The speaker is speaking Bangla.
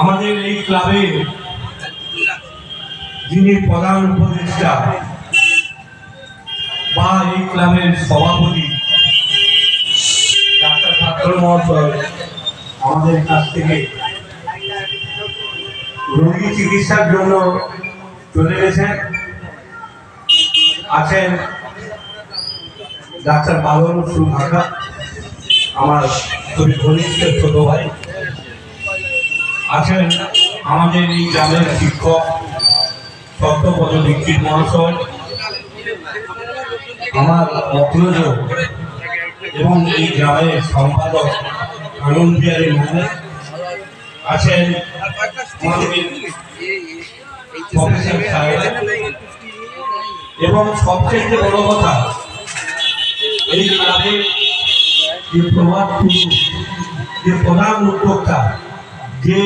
আমাদের এই ক্লাবে যিনি প্রধান উপদেষ্টা বা এই ক্লাবের সভাপতি, ডাক্তার পাত্র মহাশয় আমাদের কাছ থেকে রোগী চিকিৎসার জন্য চলে গেছেন, আছেন ডাক্তার বাবর সুধাকা আমার খুবই ঘনিষ্ঠ ছোট ভাই। আছেন আমাদের এই গ্রামের শিক্ষক সত্যপদ দীক্ষিত মহাশয়, আমার অগ্রজ এবং এই গ্রামের সম্পাদক আনন্দ বিহারী মহারাজ আছেন এবং সবচেয়ে বড় কথা, এই ক্লাবে যে প্রভাব যে প্রধান উদ্যোক্তা যে